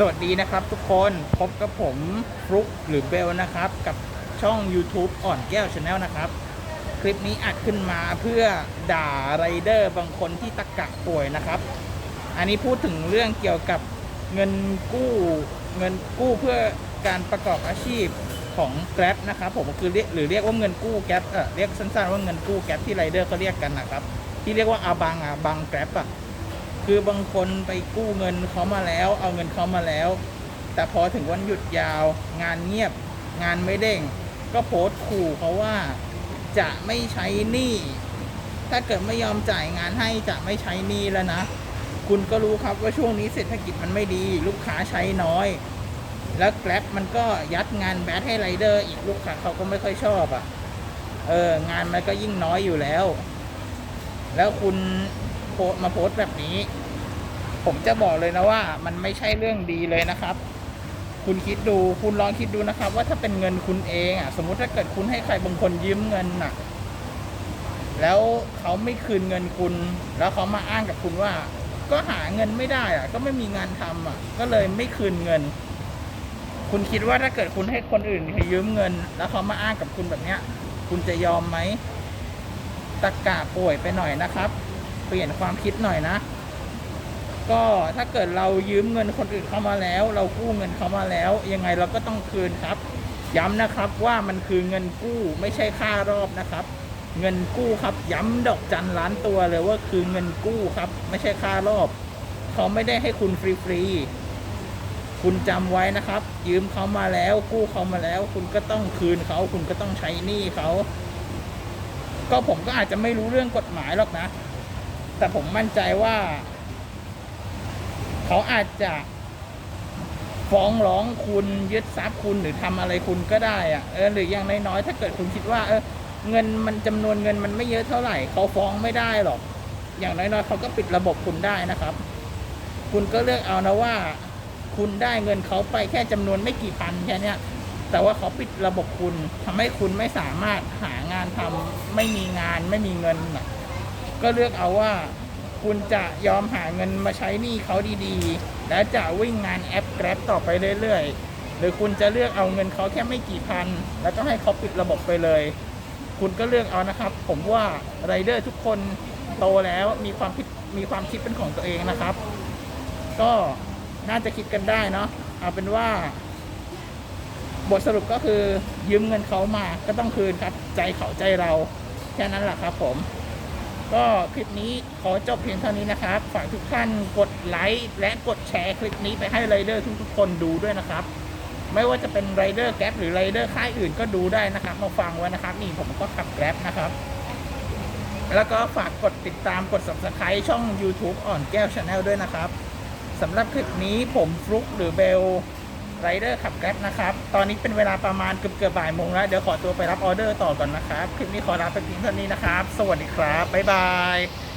สวัสดีนะครับทุกคนพบกับผมฟลุกหรือเบลนะครับ กับช่อง YouTube อ่อนแก้วชาแนลนะครับ คลิปนี้อัดขึ้นมาเพื่อด่าไรเดอร์บางคนที่ตะกะป่วยนะครับ อันนี้พูดถึงเรื่องเกี่ยวกับเงินกู้เงินกู้เพื่อการประกอบอาชีพของ Grab นะครับผมคือเรียกหรือเรียกว่าเงินกู้แกร็บเออเรียกสั้นๆว่าเงินกู้แกร็บที่ไรเดอร์เขาเรียกกันนะครับ ที่เรียกว่าอาบังอะบังแกร็บอะ คือบางคนไปกู้เงินเขามาแล้ว เอาเงินเขามาแล้ว แต่พอถึงวันหยุดยาว งานเงียบ งานไม่เด้ง ก็โพสต์ขู่เขาว่าจะไม่ใช้หนี้ถ้าเกิดไม่ยอมจ่ายงานให้จะไม่ใช้หนี้แล้วนะ คุณก็รู้ครับว่าช่วงนี้เศรษฐกิจมันไม่ดี ลูกค้าใช้น้อย แล้วแกร็บมันก็ยัดงานแบดให้ไรเดอร์อีกลูกค้าเขาก็ไม่ค่อยชอบอะ่ะ เอองานมันก็ยิ่งน้อยอยู่แล้ว แล้วคุณ พสมาโพสต์แบบนี้ ผมจะบอกเลยนะว่า มันไม่ใช่เรื่องดีเลยนะครับ คุณคิดดูคุณลองคิดดูนะครับ ว่าถ้าเป็นเงินคุณเองอะ สมมุติถ้าเกิดคุณให้ใครบางคนยืมเงินน่ะ แล้วเขาไม่คืนเงินคุณ แล้วเขามาอ้างกับคุณว่า ก็หาเงินไม่ได้อะ ก็ไม่มีงานทำอะ ก็เลยไม่คืนเงิน คุณคิดว่าถ้าเกิดคุณให้คนอื่นยืมเงิน แล้วเขามาอ้างกับคุณแบบเนี้ย คุณจะยอมไหมตะกะป่วยไปหน่อยนะครับ เปลี่ยนความคิดหน่อยนะ ก็ถ้าเกิดเรายืมเงินคนอื่นเข้ามาแล้ว เรากู้เงินเขามาแล้ว ยังไงเราก็ต้องคืนครับ ย้ำนะครับว่ามันคือเงินกู้ไม่ใช่ค่ารอบนะครับ เงินกู้ครับ ย้ำดอกจันล้านตัวเลยว่าคือเงินกู้ครับ ไม่ใช่ค่ารอบเขาไม่ได้ให้คุณฟรีๆคุณจำไว้นะครับ ยืมเขามาแล้ว กู้เขามาแล้ว คุณก็ต้องคืนเขาคุณก็ต้องใช้หนี้เขาก็ผมก็อาจจะไม่รู้เรื่องกฎหมายหรอกนะ แต่ผมมั่นใจว่า เขาอาจจะฟ้องร้องคุณยึดทรัพย์คุณหรือทำอะไรคุณก็ได้อะเออหรืออย่างน้อยๆถ้าเกิดคุณคิดว่า เออ เงินมันจำนวนเงินมันไม่เยอะเท่าไหร่ เขาฟ้องไม่ได้หรอก อย่างน้อยๆเขาก็ปิดระบบคุณได้นะครับ คุณก็เลือกเอานะว่า คุณได้เงินเขาไปแค่จำนวนไม่กี่พันแค่เนี้ยแต่ว่าเขาปิดระบบคุณทำให้คุณไม่สามารถหางานทำไม่มีงานไม่มีเงินน่ะ ก็เลือกเอาว่า คุณจะยอมหาเงินมาใช้หนี้เขาดีๆ แล้วจะวิ่งงานแอปแกร็บต่อไปเรื่อยๆ หรือคุณจะเลือกเอาเงินเขาแค่ไม่กี่พัน แล้วก็ให้เขาปิดระบบไปเลย คุณก็เลือกเอานะครับ ผมว่าไรเดอร์ทุกคนโตแล้วมีความคิดมีความคิดเป็นของตัวเองนะครับ ก็น่าจะคิดกันได้เนาะเอาเป็นว่า บทสรุปก็คือยืมเงินเขามาก็ต้องคืนครับ ใจเขาใจเรา แค่นั้นแหละครับผม ก็คลิปนี้ขอจบเพียงเท่านี้นะครับ ฝากทุกท่านกดไลค์และกดแชร์คลิปนี้ไปให้ไรเดอร์ทุกๆคนดูด้วยนะครับ ไม่ว่าจะเป็นไรเดอร์แก๊ปหรือไรเดอร์ค่ายอื่นก็ดูได้นะครับ มาฟังไว้นะครับ นี่ผมก็ขับแกร็บนะครับ แล้วก็ฝากกดติดตามกด subscribe ช่อง YouTube อ่อนแก้วชาแนลด้วยนะครับสำหรับคลิปนี้ผมฟลุกหรือเบล ไรเดอร์ขับแกร็บนะครับ ตอนนี้เป็นเวลาประมาณเกือบเกือบบ่ายโมงแล้ว เดี๋ยวขอตัวไปรับออเดอร์ต่อก่อนนะครับ คลิปนี้ขอลาไปเพียงเท่านี้นะครับ สวัสดีครับ บ๊ายบาย